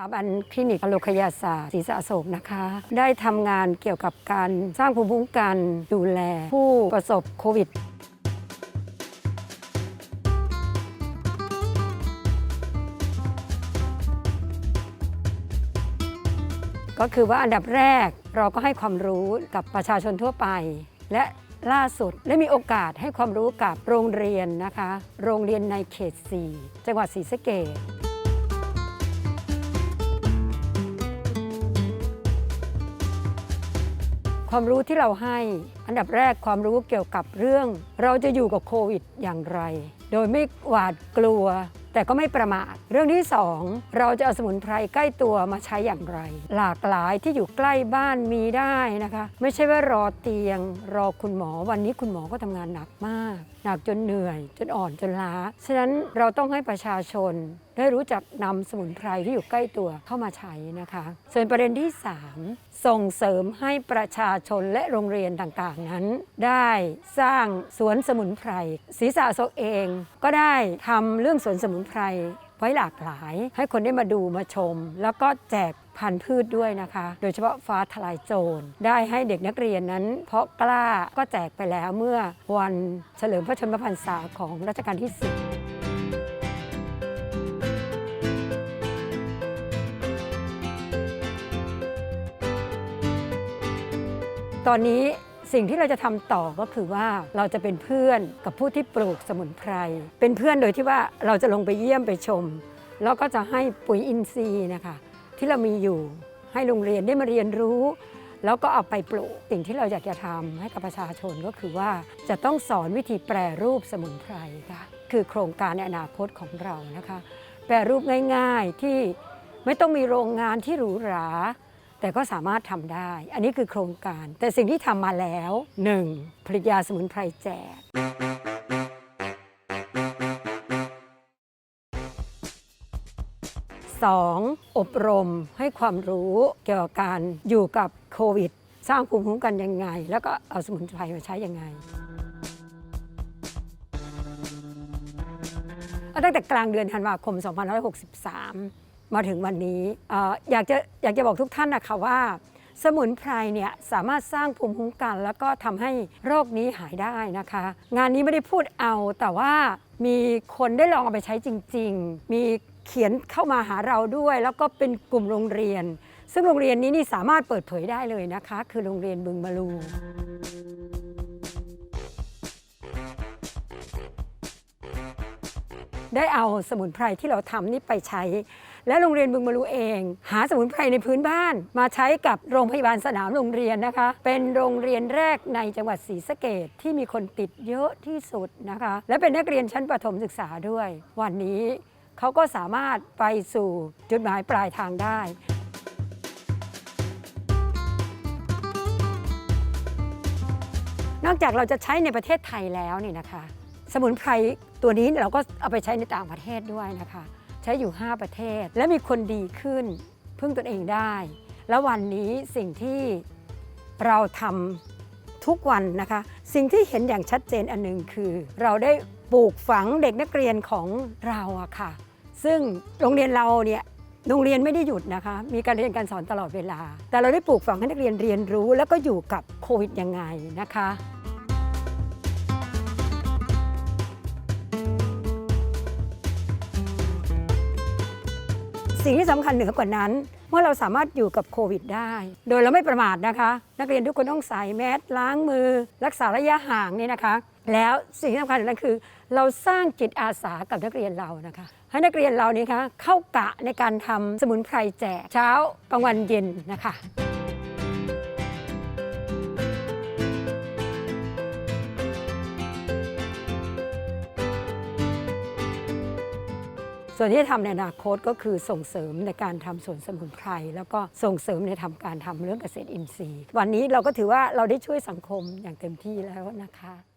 สถาบันคลินิกอโลคยาศาสตร์ศรีสะโศกนะคะ ได้ทำงานเกี่ยวกับการสร้างภูมิคุ้มกันดูแล ผู้ประสบโควิดก็คือว่าอันดับแรกเราก็ให้ความรู้กับประชาชนทั่วไป และล่าสุดได้มีโอกาสให้ความรู้กับโรงเรียนนะคะ โรงเรียนในเขต 4 จังหวัดศรีสะเกษ ความรู้ที่เราให้ อันดับแรกความรู้เกี่ยวกับเรื่อง เราจะอยู่กับโควิดอย่างไร โดยไม่หวาดกลัว แต่ก็ไม่ประมาท เรื่องที่สองเราจะเอาสมุนไพรใกล้ตัวมาใช้อย่างไร หลากหลายที่อยู่ใกล้บ้านมีได้นะคะ ไม่ใช่ว่ารอเตียง รอคุณหมอวันนี้คุณหมอก็ทำงานหนักมาก หนักจนเหนื่อย จนอ่อนจนล้าฉะนั้นเราต้องให้ประชาชน ได้รู้จักนำสมุนไพรที่อยู่ใกล้ตัวเข้ามาใช้นะคะส่วนประเด็นที่ 3 ส่งเสริมให้ประชาชนและโรงเรียนต่างๆนั้น ได้สร้างสวนสมุนไพรศรีสะโซกเอง ก็ได้ทำเรื่องสวนสมุนไพรไว้หลากหลาย ให้คนได้มาดูมาชม แล้วก็แจกพันธุ์พืชด้วยนะคะ โดยเฉพาะฟ้าทลายโจร ได้ให้เด็กนักเรียนนั้น เพราะกล้าก็แจกไปแล้วเมื่อวันเฉลิมพระชนมพรรษาของรัชกาลที่10 ตอนนี้สิ่งที่เราจะทำต่อก็คือว่าเราจะเป็นเพื่อนกับผู้ที่ปลูกสมุนไพร เป็นเพื่อนโดยที่ว่าเราจะลงไปเยี่ยมไปชม แล้วก็จะให้ปุ๋ยอินทรีย์นะคะ ที่เรามีอยู่ให้โรงเรียนได้มาเรียนรู้ แล้วก็เอาไปปลูกสิ่งที่เราอยากจะทำให้กับประชาชนก็คือว่าจะต้องสอนวิธีแปรรูปสมุนไพรค่ะคือโครงการในอนาคตของเรานะคะ แปรรูปง่าย ๆที่ไม่ต้องมีโรงงานที่หรูหรา แต่ก็สามารถทำได้ อันนี้คือโครงการ แต่สิ่งที่ทำมาแล้ว 1. ผลิตยาสมุนไพรแจก 2. อบรมให้ความรู้เกี่ยวกับการอยู่กับโควิด สร้างภูมิคุ้มกันยังไง แล้วก็เอาสมุนไพรมาใช้ยังไงตั้งแต่กลางเดือนธันวาคม 2563 มาถึงวันนี้ออยากจะอยากจะบอกทุกท่านนะคะว่า สมุนไพรเนี่ยสามารถสร้างภูมิคุ้มกัน แล้วก็ทำให้โรคนี้หายได้นะคะ งานนี้ไม่ได้พูดเอาแต่ว่ามีคนได้ลองเอาไปใช้จริง ๆ มีเขียนเข้ามาหาเราด้วย แล้วก็เป็นกลุ่มโรงเรียน ซึ่งโรงเรียนนี้นี่สามารถเปิดเผยได้เลยนะคะ คือโรงเรียนบึงมาลู ได้เอาสมุนไพรที่เราทำนี่ไปใช้ และโรงเรียนบึงมารูเอง หาสมุนไพรในพื้นบ้าน มาใช้กับโรงพยาบาลสนามโรงเรียนนะคะ เป็นโรงเรียนแรกในจังหวัดศรีสะเกดที่มีคนติดเยอะที่สุดนะคะ และเป็นนักเรียนชั้นประถมศึกษาด้วย วันนี้เขาก็สามารถไปสู่จุดหมายปลายทางได้นอกจากเราจะใช้ในประเทศไทยแล้วนี่นะคะ สมุนไพรตัวนี้เราก็เอาไปใช้ในต่างประเทศด้วยนะคะ ใช้อยู่ 5 ประเทศและมีคนดีขึ้นพึ่งตนเองได้ แล้ววันนี้สิ่งที่เราทำทุกวันนะคะ สิ่งที่เห็นอย่างชัดเจนอันหนึ่งคือ เราได้ปลูกฝังเด็กนักเรียนของเราอะค่ะ ซึ่งโรงเรียนเราเนี่ยโรงเรียนไม่ได้หยุดนะคะ มีการเรียนการสอนตลอดเวลา แต่เราได้ปลูกฝังให้นักเรียนเรียนรู้ แล้วก็อยู่กับโควิดยังไงนะคะ สิ่งที่สำคัญเหนือกว่านั้น เมื่อเราสามารถอยู่กับโควิดได้ โดยเราไม่ประมาทนะคะ นักเรียนทุกคนต้องใส่แมสล้างมือ รักษาระยะห่างนี่นะคะ แล้วสิ่งที่สำคัญอีกนั้นคือ เราสร้างจิตอาสากับนักเรียนเรานะคะ ให้นักเรียนเรานี่คะเข้ากะในการทำสมุนไพรแจกเช้ากลางวันเย็นนะคะ ส่วนที่จะทำในอนาคตก็คือส่งเสริมในการทำสวนสมุนไพรแล้วก็ส่งเสริมในทำการทำเรื่องเกษตรอินทรีย์ วันนี้เราก็ถือว่าเราได้ช่วยสังคมอย่างเต็มที่แล้วนะคะ